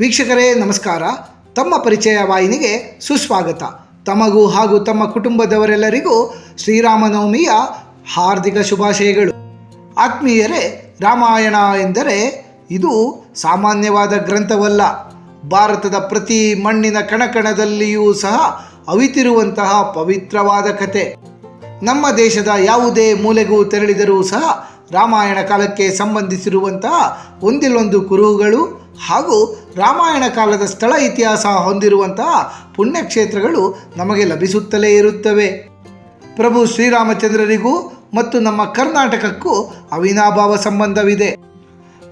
ವೀಕ್ಷಕರೇ, ನಮಸ್ಕಾರ. ತಮ್ಮ ಪರಿಚಯ ವಾಹಿನಿಗೆ ಸುಸ್ವಾಗತ. ತಮಗೂ ಹಾಗೂ ತಮ್ಮ ಕುಟುಂಬದವರೆಲ್ಲರಿಗೂ ಶ್ರೀರಾಮನವಮಿಯ ಹಾರ್ದಿಕ ಶುಭಾಶಯಗಳು. ಆತ್ಮೀಯರೇ, ರಾಮಾಯಣ ಎಂದರೆ ಇದು ಸಾಮಾನ್ಯವಾದ ಗ್ರಂಥವಲ್ಲ. ಭಾರತದ ಪ್ರತಿ ಮಣ್ಣಿನ ಕಣಕಣದಲ್ಲಿಯೂ ಸಹ ಅವಿತಿರುವಂತಹ ಪವಿತ್ರವಾದ ಕತೆ ನಮ್ಮ ದೇಶದ ಯಾವುದೇ ಮೂಲೆಗೂ ತೆರಳಿದರೂ ಸಹ ರಾಮಾಯಣ ಕಾಲಕ್ಕೆ ಸಂಬಂಧಿಸಿರುವಂತಹ ಒಂದಿಲ್ಲೊಂದು ಕುರುಹುಗಳು ಹಾಗೂ ರಾಮಾಯಣ ಕಾಲದ ಸ್ಥಳ ಇತಿಹಾಸ ಹೊಂದಿರುವಂತಹ ಪುಣ್ಯಕ್ಷೇತ್ರಗಳು ನಮಗೆ ಲಭಿಸುತ್ತಲೇ ಇರುತ್ತವೆ. ಪ್ರಭು ಶ್ರೀರಾಮಚಂದ್ರರಿಗೂ ಮತ್ತು ನಮ್ಮ ಕರ್ನಾಟಕಕ್ಕೂ ಅವಿನಾಭಾವ ಸಂಬಂಧವಿದೆ.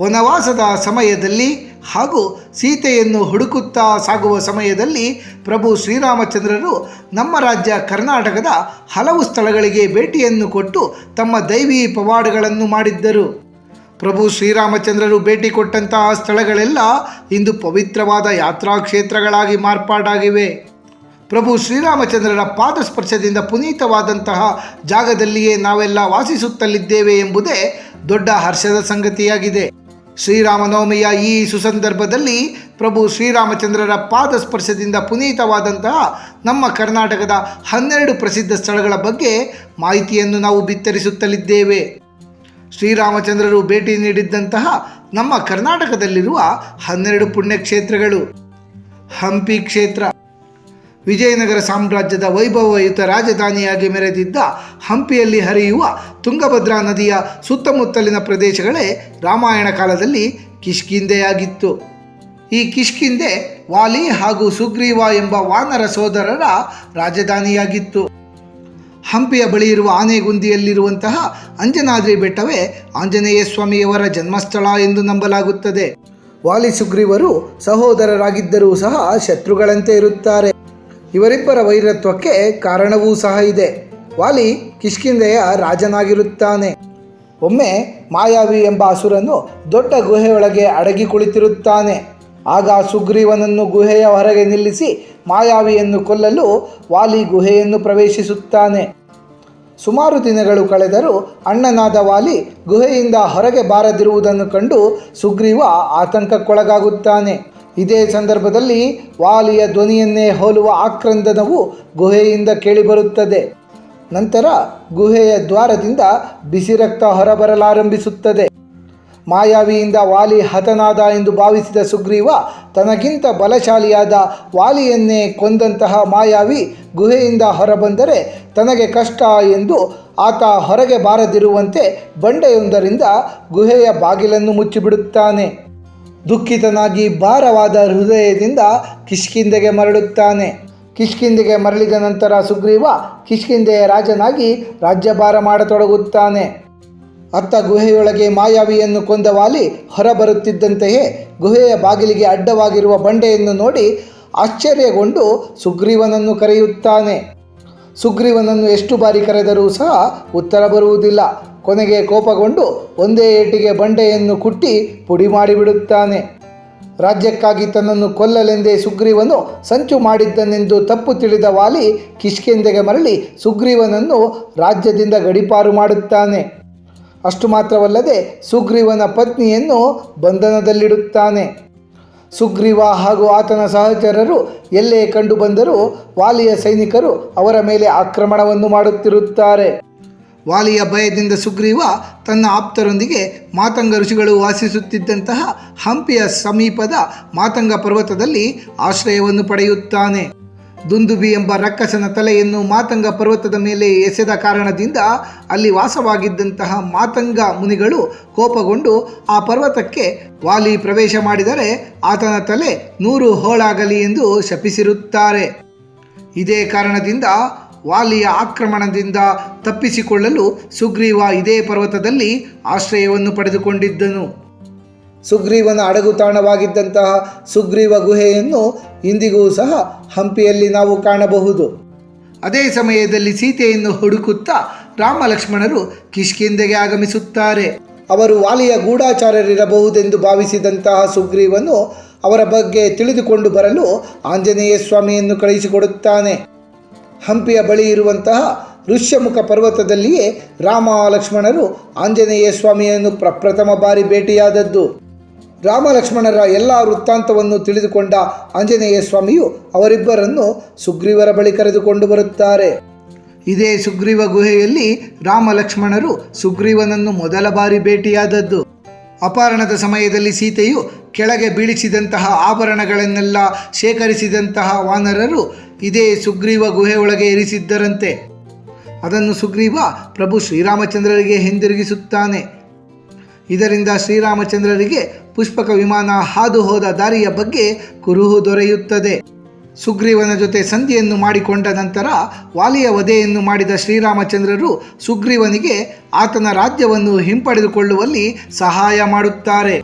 ವನವಾಸದ ಸಮಯದಲ್ಲಿ ಹಾಗೂ ಸೀತೆಯನ್ನು ಹುಡುಕುತ್ತಾ ಸಾಗುವ ಸಮಯದಲ್ಲಿ ಪ್ರಭು ಶ್ರೀರಾಮಚಂದ್ರರು ನಮ್ಮ ರಾಜ್ಯ ಕರ್ನಾಟಕದ ಹಲವು ಸ್ಥಳಗಳಿಗೆ ಭೇಟಿಯನ್ನು ಕೊಟ್ಟು ತಮ್ಮ ದೈವಿ ಪವಾಡಗಳನ್ನು ಮಾಡಿದ್ದರು. ಪ್ರಭು ಶ್ರೀರಾಮಚಂದ್ರರು ಭೇಟಿ ಕೊಟ್ಟಂತಹ ಸ್ಥಳಗಳೆಲ್ಲ ಇಂದು ಪವಿತ್ರವಾದ ಯಾತ್ರಾ ಕ್ಷೇತ್ರಗಳಾಗಿ ಮಾರ್ಪಾಡಾಗಿವೆ. ಪ್ರಭು ಶ್ರೀರಾಮಚಂದ್ರರ ಪಾದಸ್ಪರ್ಶದಿಂದ ಪುನೀತವಾದಂತಹ ಜಾಗದಲ್ಲಿಯೇ ನಾವೆಲ್ಲ ವಾಸಿಸುತ್ತಲಿದ್ದೇವೆ ಎಂಬುದೇ ದೊಡ್ಡ ಹರ್ಷದ ಸಂಗತಿಯಾಗಿದೆ. ಶ್ರೀರಾಮನವಮಿಯ ಈ ಸುಸಂದರ್ಭದಲ್ಲಿ ಪ್ರಭು ಶ್ರೀರಾಮಚಂದ್ರರ ಪಾದಸ್ಪರ್ಶದಿಂದ ಪುನೀತವಾದಂತಹ ನಮ್ಮ ಕರ್ನಾಟಕದ ಹನ್ನೆರಡು ಪ್ರಸಿದ್ಧ ಸ್ಥಳಗಳ ಬಗ್ಗೆ ಮಾಹಿತಿಯನ್ನು ನಾವು ಬಿತ್ತರಿಸುತ್ತಲಿದ್ದೇವೆ. ಶ್ರೀರಾಮಚಂದ್ರರು ಭೇಟಿ ನೀಡಿದ್ದಂತಹ ನಮ್ಮ ಕರ್ನಾಟಕದಲ್ಲಿರುವ ಹನ್ನೆರಡು ಪುಣ್ಯಕ್ಷೇತ್ರಗಳು. ಹಂಪಿ ಕ್ಷೇತ್ರ. ವಿಜಯನಗರ ಸಾಮ್ರಾಜ್ಯದ ವೈಭವಯುತ ರಾಜಧಾನಿಯಾಗಿ ಮೆರೆದಿದ್ದ ಹಂಪಿಯಲ್ಲಿ ಹರಿಯುವ ತುಂಗಭದ್ರಾ ನದಿಯ ಸುತ್ತಮುತ್ತಲಿನ ಪ್ರದೇಶಗಳೇ ರಾಮಾಯಣ ಕಾಲದಲ್ಲಿ ಕಿಷ್ಕಿಂದೆಯಾಗಿತ್ತು ಈ ಕಿಷ್ಕಿಂದೆ ವಾಲಿ ಹಾಗೂ ಸುಗ್ರೀವ ಎಂಬ ವಾನರ ಸೋದರರ ರಾಜಧಾನಿಯಾಗಿತ್ತು. ಹಂಪಿಯ ಬಳಿ ಇರುವ ಆನೆಗುಂದಿಯಲ್ಲಿರುವಂತಹ ಅಂಜನಾದ್ರಿ ಬೆಟ್ಟವೇ ಆಂಜನೇಯ ಸ್ವಾಮಿಯವರ ಜನ್ಮಸ್ಥಳ ಎಂದು ನಂಬಲಾಗುತ್ತದೆ. ವಾಲಿ ಸುಗ್ರೀವರು ಸಹೋದರರಾಗಿದ್ದರೂ ಸಹ ಶತ್ರುಗಳಂತೆ ಇರುತ್ತಾರೆ. ಇವರಿಬ್ಬರ ವೈರತ್ವಕ್ಕೆ ಕಾರಣವೂ ಸಹ ಇದೆ. ವಾಲಿ ಕಿಷ್ಕಿಂದೆಯ ರಾಜನಾಗಿರುತ್ತಾನೆ. ಒಮ್ಮೆ ಮಾಯಾವಿ ಎಂಬ ಅಸುರನು ದೊಡ್ಡ ಗುಹೆಯೊಳಗೆ ಅಡಗಿ ಕುಳಿತಿರುತ್ತಾನೆ. ಆಗ ಸುಗ್ರೀವನನ್ನು ಗುಹೆಯ ಹೊರಗೆ ನಿಲ್ಲಿಸಿ ಮಾಯಾವಿಯನ್ನು ಕೊಲ್ಲಲು ವಾಲಿ ಗುಹೆಯನ್ನು ಪ್ರವೇಶಿಸುತ್ತಾನೆ. ಸುಮಾರು ದಿನಗಳು ಕಳೆದರೂ ಅಣ್ಣನಾದ ವಾಲಿ ಗುಹೆಯಿಂದ ಹೊರಗೆ ಬಾರದಿರುವುದನ್ನು ಕಂಡು ಸುಗ್ರೀವ ಆತಂಕಕ್ಕೊಳಗಾಗುತ್ತಾನೆ. ಇದೇ ಸಂದರ್ಭದಲ್ಲಿ ವಾಲಿಯ ಧ್ವನಿಯನ್ನೇ ಹೋಲುವ ಆಕ್ರಂದನವು ಗುಹೆಯಿಂದ ಕೇಳಿಬರುತ್ತದೆ. ನಂತರ ಗುಹೆಯ ದ್ವಾರದಿಂದ ಬಿಸಿ ರಕ್ತ ಹೊರಬರಲಾರಂಭಿಸುತ್ತದೆ. ಮಾಯಾವಿಯಿಂದ ವಾಲಿ ಹತನಾದ ಎಂದು ಭಾವಿಸಿದ ಸುಗ್ರೀವ ತನಗಿಂತ ಬಲಶಾಲಿಯಾದ ವಾಲಿಯನ್ನೇ ಕೊಂದಂತಹ ಮಾಯಾವಿ ಗುಹೆಯಿಂದ ಹೊರಬಂದರೆ ತನಗೆ ಕಷ್ಟ ಎಂದು ಆತ ಹೊರಗೆ ಬಾರದಿರುವಂತೆ ಬಂಡೆಯೊಂದರಿಂದ ಗುಹೆಯ ಬಾಗಿಲನ್ನು ಮುಚ್ಚಿಬಿಡುತ್ತಾನೆ. ದುಃಖಿತನಾಗಿ ಭಾರವಾದ ಹೃದಯದಿಂದ ಕಿಷ್ಕಿಂದೆಗೆ ಮರಳುತ್ತಾನೆ. ಕಿಷ್ಕಿಂದೆಗೆ ಮರಳಿದ ನಂತರ ಸುಗ್ರೀವ ಕಿಷ್ಕಿಂದೆಯ ರಾಜನಾಗಿ ರಾಜ್ಯಭಾರ ಮಾಡತೊಡಗುತ್ತಾನೆ. ಅತ್ತ ಗುಹೆಯೊಳಗೆ ಮಾಯಾವಿಯನ್ನು ಕೊಂದ ವಾಲಿ ಹೊರಬರುತ್ತಿದ್ದಂತೆಯೇ ಗುಹೆಯ ಬಾಗಿಲಿಗೆ ಅಡ್ಡವಾಗಿರುವ ಬಂಡೆಯನ್ನು ನೋಡಿ ಆಶ್ಚರ್ಯಗೊಂಡು ಸುಗ್ರೀವನನ್ನು ಕರೆಯುತ್ತಾನೆ. ಸುಗ್ರೀವನನ್ನು ಎಷ್ಟು ಬಾರಿ ಕರೆದರೂ ಸಹ ಉತ್ತರ ಬರುವುದಿಲ್ಲ. ಕೊನೆಗೆ ಕೋಪಗೊಂಡು ಒಂದೇ ಏಟಿಗೆ ಬಂಡೆಯನ್ನು ಕುಟ್ಟಿ ಪುಡಿ ಮಾಡಿಬಿಡುತ್ತಾನೆ. ರಾಜ್ಯಕ್ಕಾಗಿ ತನ್ನನ್ನು ಕೊಲ್ಲಲೆಂದೇ ಸುಗ್ರೀವನು ಸಂಚು ಮಾಡಿದ್ದನೆಂದು ತಪ್ಪು ತಿಳಿದ ವಾಲಿ ಕಿಷ್ಕೆಂದೆಗೆ ಮರಳಿ ಸುಗ್ರೀವನನ್ನು ರಾಜ್ಯದಿಂದ ಗಡಿಪಾರು ಮಾಡುತ್ತಾನೆ. ಅಷ್ಟು ಮಾತ್ರವಲ್ಲದೆ ಸುಗ್ರೀವನ ಪತ್ನಿಯನ್ನು ಬಂಧನದಲ್ಲಿಡುತ್ತಾನೆ. ಸುಗ್ರೀವ ಹಾಗೂ ಆತನ ಸಹಚರರು ಎಲ್ಲೇ ಕಂಡು ಬಂದರೂ ವಾಲಿಯ ಸೈನಿಕರು ಅವರ ಮೇಲೆ ಆಕ್ರಮಣವನ್ನು ಮಾಡುತ್ತಿರುತ್ತಾರೆ. ವಾಲಿಯ ಭಯದಿಂದ ಸುಗ್ರೀವ ತನ್ನ ಆಪ್ತರೊಂದಿಗೆ ಮಾತಂಗ ಋಷಿಗಳು ವಾಸಿಸುತ್ತಿದ್ದಂತಹ ಹಂಪಿಯ ಸಮೀಪದ ಮಾತಂಗ ಪರ್ವತದಲ್ಲಿ ಆಶ್ರಯವನ್ನು ಪಡೆಯುತ್ತಾನೆ. ದುಂದುಬಿ ಎಂಬ ರಕ್ಕಸನ ತಲೆಯನ್ನು ಮಾತಂಗ ಪರ್ವತದ ಮೇಲೆ ಎಸೆದ ಕಾರಣದಿಂದ ಅಲ್ಲಿ ವಾಸವಾಗಿದ್ದಂತಹ ಮಾತಂಗ ಮುನಿಗಳು ಕೋಪಗೊಂಡು ಆ ಪರ್ವತಕ್ಕೆ ವಾಲಿ ಪ್ರವೇಶ ಮಾಡಿದರೆ ಆತನ ತಲೆ ನೂರು ಹೋಳಾಗಲಿ ಎಂದು ಶಪಿಸಿರುತ್ತಾರೆ. ಇದೇ ಕಾರಣದಿಂದ ವಾಲಿಯ ಆಕ್ರಮಣದಿಂದ ತಪ್ಪಿಸಿಕೊಳ್ಳಲು ಸುಗ್ರೀವ ಇದೇ ಪರ್ವತದಲ್ಲಿ ಆಶ್ರಯವನ್ನು ಪಡೆದುಕೊಂಡಿದ್ದನು. ಸುಗ್ರೀವನ ಅಡಗುತಾಣವಾಗಿದ್ದಂತಹ ಸುಗ್ರೀವ ಗುಹೆಯನ್ನು ಇಂದಿಗೂ ಸಹ ಹಂಪಿಯಲ್ಲಿ ನಾವು ಕಾಣಬಹುದು. ಅದೇ ಸಮಯದಲ್ಲಿ ಸೀತೆಯನ್ನು ಹುಡುಕುತ್ತಾ ರಾಮ ಲಕ್ಷ್ಮಣರು ಕಿಷ್ಕಿಂದೆಗೆ ಆಗಮಿಸುತ್ತಾರೆ. ಅವರು ವಾಲಿಯ ಗೂಢಾಚಾರ್ಯರಿರಬಹುದೆಂದು ಭಾವಿಸಿದಂತಹ ಸುಗ್ರೀವನು ಅವರ ಬಗ್ಗೆ ತಿಳಿದುಕೊಂಡು ಬರಲು ಆಂಜನೇಯ ಸ್ವಾಮಿಯನ್ನು ಕಳುಹಿಸಿಕೊಡುತ್ತಾನೆ. ಹಂಪಿಯ ಬಳಿ ಇರುವಂತಹ ಋಷ್ಯಮುಖ ಪರ್ವತದಲ್ಲಿಯೇ ರಾಮ ಲಕ್ಷ್ಮಣರು ಆಂಜನೇಯ ಸ್ವಾಮಿಯನ್ನು ಪ್ರಪ್ರಥಮ ಬಾರಿ ಭೇಟಿಯಾದದ್ದು. ರಾಮ ಲಕ್ಷ್ಮಣರ ಎಲ್ಲ ವೃತ್ತಾಂತವನ್ನು ತಿಳಿದುಕೊಂಡ ಆಂಜನೇಯ ಸ್ವಾಮಿಯು ಅವರಿಬ್ಬರನ್ನು ಸುಗ್ರೀವರ ಬಳಿ ಕರೆದುಕೊಂಡು ಬರುತ್ತಾರೆ. ಇದೇ ಸುಗ್ರೀವ ಗುಹೆಯಲ್ಲಿ ರಾಮ ಲಕ್ಷ್ಮಣರು ಸುಗ್ರೀವನನ್ನು ಮೊದಲ ಬಾರಿ ಭೇಟಿಯಾದದ್ದು. ಅಪಹರಣದ ಸಮಯದಲ್ಲಿ ಸೀತೆಯು ಕೆಳಗೆ ಬೀಳಿಸಿದಂತಹ ಆಭರಣಗಳನ್ನೆಲ್ಲ ಶೇಖರಿಸಿದಂತಹ ವಾನರರು ಇದೇ ಸುಗ್ರೀವ ಗುಹೆಯೊಳಗೆ ಇರಿಸಿದ್ದರಂತೆ ಅದನ್ನು ಸುಗ್ರೀವ ಪ್ರಭು ಶ್ರೀರಾಮಚಂದ್ರರಿಗೆ ಹಿಂದಿರುಗಿಸುತ್ತಾನೆ. ಇದರಿಂದ ಶ್ರೀರಾಮಚಂದ್ರರಿಗೆ ಪುಷ್ಪಕ ವಿಮಾನ ಹಾದು ಹೋದ ದಾರಿಯ ಬಗ್ಗೆ ಕುರುಹು ದೊರೆಯುತ್ತದೆ. ಸುಗ್ರೀವನ ಜೊತೆ ಸಂಧಿಯನ್ನು ಮಾಡಿಕೊಂಡ ನಂತರ ವಾಲಿಯ ವಧೆಯನ್ನು ಮಾಡಿದ ಶ್ರೀರಾಮಚಂದ್ರರು ಸುಗ್ರೀವನಿಗೆ ಆತನ ರಾಜ್ಯವನ್ನು ಹಿಂಪಡೆದುಕೊಳ್ಳುವಲ್ಲಿ ಸಹಾಯ ಮಾಡುತ್ತಾರೆ.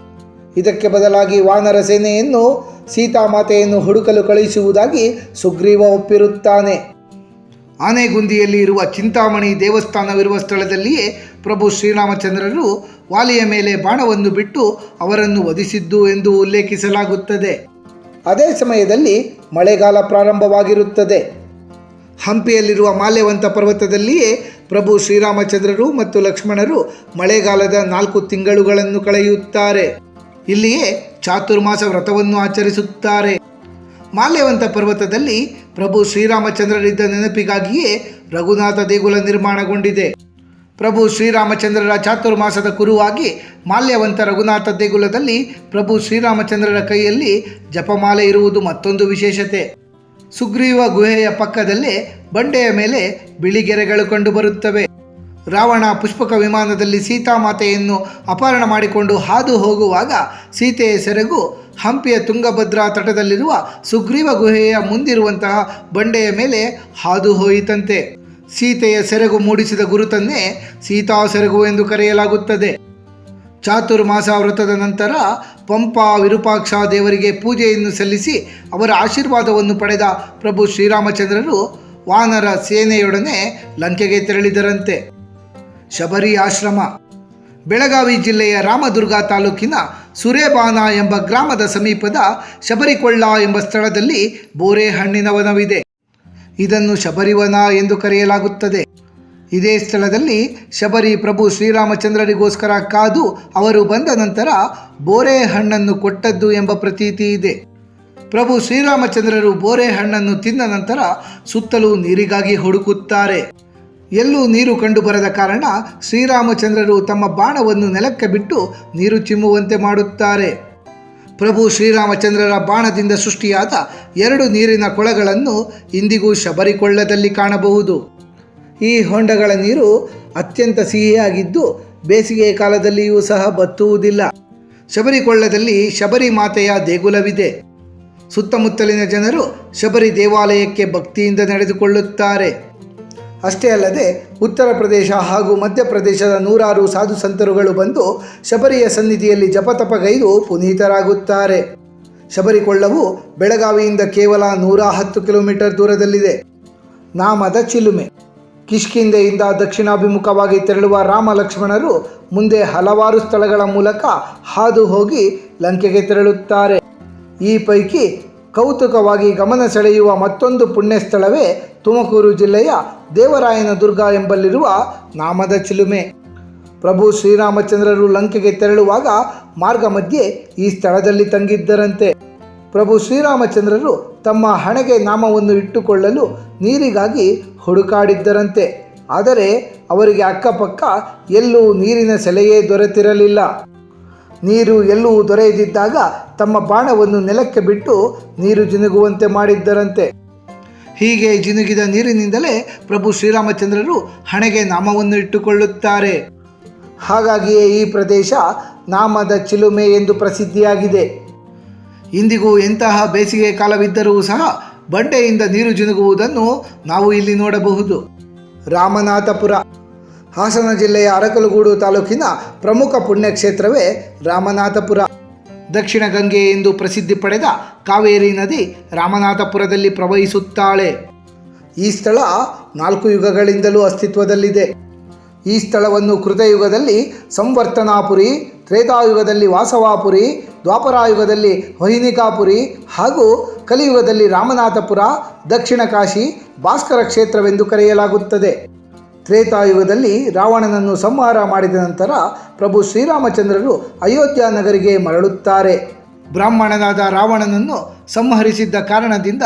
ಇದಕ್ಕೆ ಬದಲಾಗಿ ವಾನರ ಸೇನೆಯನ್ನು ಸೀತಾಮಾತೆಯನ್ನು ಹುಡುಕಲು ಕಳುಹಿಸುವುದಾಗಿ ಸುಗ್ರೀವ ಒಪ್ಪಿರುತ್ತಾನೆ. ಆನೆಗುಂದಿಯಲ್ಲಿ ಇರುವ ಚಿಂತಾಮಣಿ ದೇವಸ್ಥಾನವಿರುವ ಸ್ಥಳದಲ್ಲಿಯೇ ಪ್ರಭು ಶ್ರೀರಾಮಚಂದ್ರರು ವಾಲಿಯ ಮೇಲೆ ಬಾಣವನ್ನು ಬಿಟ್ಟು ಅವರನ್ನು ವಧಿಸಿದ್ದು ಎಂದು ಉಲ್ಲೇಖಿಸಲಾಗುತ್ತದೆ. ಅದೇ ಸಮಯದಲ್ಲಿ ಮಳೆಗಾಲ ಪ್ರಾರಂಭವಾಗಿರುತ್ತದೆ. ಹಂಪಿಯಲ್ಲಿರುವ ಮಾಲ್ಯವಂತ ಪರ್ವತದಲ್ಲಿಯೇ ಪ್ರಭು ಶ್ರೀರಾಮಚಂದ್ರರು ಮತ್ತು ಲಕ್ಷ್ಮಣರು ಮಳೆಗಾಲದ ನಾಲ್ಕು ತಿಂಗಳುಗಳನ್ನು ಕಳೆಯುತ್ತಾರೆ. ಇಲ್ಲಿಯೇ ಚಾತುರ್ಮಾಸ ವ್ರತವನ್ನು ಆಚರಿಸುತ್ತಾರೆ. ಮಾಲ್ಯವಂತ ಪರ್ವತದಲ್ಲಿ ಪ್ರಭು ಶ್ರೀರಾಮಚಂದ್ರರಿದ್ದ ನೆನಪಿಗಾಗಿಯೇ ರಘುನಾಥ ದೇಗುಲ ನಿರ್ಮಾಣಗೊಂಡಿದೆ. ಪ್ರಭು ಶ್ರೀರಾಮಚಂದ್ರರ ಚಾತುರ್ಮಾಸದ ಕುರುವಾಗಿ ಮಾಲ್ಯವಂತ ರಘುನಾಥ ದೇಗುಲದಲ್ಲಿ ಪ್ರಭು ಶ್ರೀರಾಮಚಂದ್ರರ ಕೈಯಲ್ಲಿ ಜಪಮಾಲೆ ಇರುವುದು ಮತ್ತೊಂದು ವಿಶೇಷತೆ. ಸುಗ್ರೀವ ಗುಹೆಯ ಪಕ್ಕದಲ್ಲೇ ಬಂಡೆಯ ಮೇಲೆ ಬಿಳಿಗೆರೆಗಳು ಕಂಡುಬರುತ್ತವೆ. ರಾವಣ ಪುಷ್ಪಕ ವಿಮಾನದಲ್ಲಿ ಸೀತಾಮಾತೆಯನ್ನು ಅಪಹರಣ ಮಾಡಿಕೊಂಡು ಹಾದು ಹೋಗುವಾಗ ಸೀತೆಯ ಸೆರಗು ಹಂಪಿಯ ತುಂಗಭದ್ರಾ ತಟದಲ್ಲಿರುವ ಸುಗ್ರೀವ ಗುಹೆಯ ಮುಂದಿರುವಂತಹ ಬಂಡೆಯ ಮೇಲೆ ಹಾದು ಹೋಯಿತಂತೆ. ಸೀತೆಯ ಸೆರಗು ಮೂಡಿಸಿದ ಗುರುತನ್ನೇ ಸೀತಾ ಸೆರಗು ಎಂದು ಕರೆಯಲಾಗುತ್ತದೆ. ಚಾತುರ್ಮಾಸ ವ್ರತದ ನಂತರ ಪಂಪ ವಿರೂಪಾಕ್ಷ ದೇವರಿಗೆ ಪೂಜೆಯನ್ನು ಸಲ್ಲಿಸಿ ಅವರ ಆಶೀರ್ವಾದವನ್ನು ಪಡೆದ ಪ್ರಭು ಶ್ರೀರಾಮಚಂದ್ರರು ವಾನರ ಸೇನೆಯೊಡನೆ ಲಂಕೆಗೆ ತೆರಳಿದರಂತೆ. ಶಬರಿ ಆಶ್ರಮ. ಬೆಳಗಾವಿ ಜಿಲ್ಲೆಯ ರಾಮದುರ್ಗ ತಾಲೂಕಿನ ಸುರೇಬಾನ ಎಂಬ ಗ್ರಾಮದ ಸಮೀಪದ ಶಬರಿಕೊಳ್ಳ ಎಂಬ ಸ್ಥಳದಲ್ಲಿ ಬೋರೆ ಹಣ್ಣಿನ ವನವಿದೆ. ಇದನ್ನು ಶಬರಿವನ ಎಂದು ಕರೆಯಲಾಗುತ್ತದೆ. ಇದೇ ಸ್ಥಳದಲ್ಲಿ ಶಬರಿ ಪ್ರಭು ಶ್ರೀರಾಮಚಂದ್ರರಿಗೋಸ್ಕರ ಕಾದು ಅವರು ಬಂದ ನಂತರ ಬೋರೆ ಹಣ್ಣನ್ನು ಕೊಟ್ಟದ್ದು ಎಂಬ ಪ್ರತೀತಿ ಇದೆ. ಪ್ರಭು ಶ್ರೀರಾಮಚಂದ್ರರು ಬೋರೆ ಹಣ್ಣನ್ನು ತಿಂದ ನಂತರ ಸುತ್ತಲೂ ನೀರಿಗಾಗಿ ಹುಡುಕುತ್ತಾರೆ. ಎಲ್ಲೂ ನೀರು ಕಂಡುಬರದ ಕಾರಣ ಶ್ರೀರಾಮಚಂದ್ರರು ತಮ್ಮ ಬಾಣವನ್ನು ನೆಲಕ್ಕೆ ಬಿಟ್ಟು ನೀರು ಚಿಮ್ಮುವಂತೆ ಮಾಡುತ್ತಾರೆ. ಪ್ರಭು ಶ್ರೀರಾಮಚಂದ್ರರ ಬಾಣದಿಂದ ಸೃಷ್ಟಿಯಾದ ಎರಡು ನೀರಿನ ಕೊಳಗಳನ್ನು ಇಂದಿಗೂ ಶಬರಿಕೊಳ್ಳದಲ್ಲಿ ಕಾಣಬಹುದು. ಈ ಹೊಂಡಗಳ ನೀರು ಅತ್ಯಂತ ಸಿಹಿಯಾಗಿದ್ದು ಬೇಸಿಗೆ ಕಾಲದಲ್ಲಿಯೂ ಸಹ ಬತ್ತುವುದಿಲ್ಲ. ಶಬರಿಕೊಳ್ಳದಲ್ಲಿ ಶಬರಿ ಮಾತೆಯ ದೇಗುಲವಿದೆ. ಸುತ್ತಮುತ್ತಲಿನ ಜನರು ಶಬರಿ ದೇವಾಲಯಕ್ಕೆ ಭಕ್ತಿಯಿಂದ ನಡೆದುಕೊಳ್ಳುತ್ತಾರೆ. ಅಷ್ಟೇ ಅಲ್ಲದೆ ಉತ್ತರ ಪ್ರದೇಶ ಹಾಗೂ ಮಧ್ಯಪ್ರದೇಶದ ನೂರಾರು ಸಾಧು ಸಂತರುಗಳು ಬಂದು ಶಬರಿಯ ಸನ್ನಿಧಿಯಲ್ಲಿ ಜಪತಪಗೈದು ಪುನೀತರಾಗುತ್ತಾರೆ. ಶಬರಿಕೊಳ್ಳವು ಬೆಳಗಾವಿಯಿಂದ ಕೇವಲ ನೂರ ಹತ್ತು ಕಿಲೋಮೀಟರ್ ದೂರದಲ್ಲಿದೆ. ನಾಮದ ಚಿಲುಮೆ. ಕಿಷ್ಕಿಂದೆಯಿಂದ ದಕ್ಷಿಣಾಭಿಮುಖವಾಗಿ ತೆರಳುವ ರಾಮ ಲಕ್ಷ್ಮಣರು ಮುಂದೆ ಹಲವಾರು ಸ್ಥಳಗಳ ಮೂಲಕ ಹಾದು ಹೋಗಿ ಲಂಕೆಗೆ ತೆರಳುತ್ತಾರೆ. ಈ ಪೈಕಿ ಕೌತುಕವಾಗಿ ಗಮನ ಸೆಳೆಯುವ ಮತ್ತೊಂದು ಪುಣ್ಯ ಸ್ಥಳವೇ ತುಮಕೂರು ಜಿಲ್ಲೆಯ ದೇವರಾಯನ ದುರ್ಗ ಎಂಬಲ್ಲಿರುವ ನಾಮದ ಚಿಲುಮೆ. ಪ್ರಭು ಶ್ರೀರಾಮಚಂದ್ರರು ಲಂಕೆಗೆ ತೆರಳುವಾಗ ಮಾರ್ಗ ಮಧ್ಯೆ ಈ ಸ್ಥಳದಲ್ಲಿ ತಂಗಿದ್ದರಂತೆ. ಪ್ರಭು ಶ್ರೀರಾಮಚಂದ್ರರು ತಮ್ಮ ಹಣೆಗೆ ನಾಮವನ್ನು ಇಟ್ಟುಕೊಳ್ಳಲು ನೀರಿಗಾಗಿ ಹುಡುಕಾಡಿದ್ದರಂತೆ. ಆದರೆ ಅವರಿಗೆ ಅಕ್ಕಪಕ್ಕ ಎಲ್ಲೂ ನೀರಿನ ಸೆಲೆಯೇ ದೊರೆತಿರಲಿಲ್ಲ. ನೀರು ಎಲ್ಲೂ ದೊರೆಯದಿದ್ದಾಗ ತಮ್ಮ ಬಾಣವನ್ನು ನೆಲಕ್ಕೆ ಬಿಟ್ಟು ನೀರು ಜಿನುಗುವಂತೆ ಮಾಡಿದ್ದರಂತೆ. ಹೀಗೆ ಜಿನುಗಿದ ನೀರಿನಿಂದಲೇ ಪ್ರಭು ಶ್ರೀರಾಮಚಂದ್ರರು ಹಣೆಗೆ ನಾಮವನ್ನು ಇಟ್ಟುಕೊಳ್ಳುತ್ತಾರೆ. ಹಾಗಾಗಿಯೇ ಈ ಪ್ರದೇಶ ನಾಮದ ಚಿಲುಮೆ ಎಂದು ಪ್ರಸಿದ್ಧಿಯಾಗಿದೆ. ಇಂದಿಗೂ ಎಂತಹ ಬೇಸಿಗೆ ಕಾಲವಿದ್ದರೂ ಸಹ ಬಂಡೆಯಿಂದ ನೀರು ಜಿನುಗುವುದನ್ನು ನಾವು ಇಲ್ಲಿ ನೋಡಬಹುದು. ರಾಮನಾಥಪುರ ಹಾಸನ ಜಿಲ್ಲೆಯ ಅರಕಲಗೂಡು ತಾಲೂಕಿನ ಪ್ರಮುಖ ಪುಣ್ಯಕ್ಷೇತ್ರವೇ ರಾಮನಾಥಪುರ. ದಕ್ಷಿಣ ಗಂಗೆ ಎಂದು ಪ್ರಸಿದ್ಧಿ ಪಡೆದ ಕಾವೇರಿ ನದಿ ರಾಮನಾಥಪುರದಲ್ಲಿ ಪ್ರವಹಿಸುತ್ತಾಳೆ. ಈ ಸ್ಥಳ ನಾಲ್ಕು ಯುಗಗಳಿಂದಲೂ ಅಸ್ತಿತ್ವದಲ್ಲಿದೆ. ಈ ಸ್ಥಳವನ್ನು ಕೃತಯುಗದಲ್ಲಿ ಸಂವರ್ತನಾಪುರಿ, ತ್ರೇತಾಯುಗದಲ್ಲಿ ವಾಸವಾಪುರಿ, ದ್ವಾಪರಾಯುಗದಲ್ಲಿ ಹೊಹಿನಿಕಾಪುರಿ ಹಾಗೂ ಕಲಿಯುಗದಲ್ಲಿ ರಾಮನಾಥಪುರ, ದಕ್ಷಿಣ ಕಾಶಿ, ಭಾಸ್ಕರ ಕ್ಷೇತ್ರವೆಂದು ಕರೆಯಲಾಗುತ್ತದೆ. ತ್ರೇತಾಯುಗದಲ್ಲಿ ರಾವಣನನ್ನು ಸಂಹಾರ ಮಾಡಿದ ನಂತರ ಪ್ರಭು ಶ್ರೀರಾಮಚಂದ್ರರು ಅಯೋಧ್ಯ ನಗರಿಗೆ ಮರಳುತ್ತಾರೆ. ಬ್ರಾಹ್ಮಣನಾದ ರಾವಣನನ್ನು ಸಂಹರಿಸಿದ್ದ ಕಾರಣದಿಂದ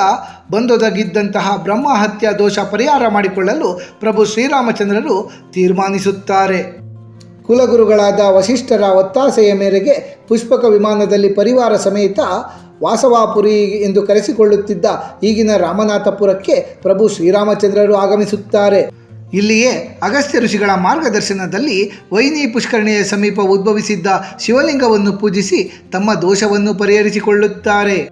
ಬಂದೊದಗಿದ್ದಂತಹ ಬ್ರಹ್ಮಹತ್ಯ ದೋಷ ಪರಿಹಾರ ಮಾಡಿಕೊಳ್ಳಲು ಪ್ರಭು ಶ್ರೀರಾಮಚಂದ್ರರು ತೀರ್ಮಾನಿಸುತ್ತಾರೆ. ಕುಲಗುರುಗಳಾದ ವಶಿಷ್ಠರ ಒತ್ತಾಸೆಯ ಮೇರೆಗೆ ಪುಷ್ಪಕ ವಿಮಾನದಲ್ಲಿ ಪರಿವಾರ ಸಮೇತ ವಾಸವಾಪುರಿ ಎಂದು ಕರೆಸಿಕೊಳ್ಳುತ್ತಿದ್ದ ಈಗಿನ ರಾಮನಾಥಪುರಕ್ಕೆ ಪ್ರಭು ಶ್ರೀರಾಮಚಂದ್ರರು ಆಗಮಿಸುತ್ತಾರೆ. ಇಲ್ಲಿಯೇ ಅಗಸ್ತ್ಯ ಋಷಿಗಳ ಮಾರ್ಗದರ್ಶನದಲ್ಲಿ ವೈನಿ ಪುಷ್ಕರಣಿಯ ಸಮೀಪ ಉದ್ಭವಿಸಿದ್ದ ಶಿವಲಿಂಗವನ್ನು ಪೂಜಿಸಿ ತಮ್ಮ ದೋಷವನ್ನು ಪರಿಹರಿಸಿಕೊಳ್ಳುತ್ತಾರೆ.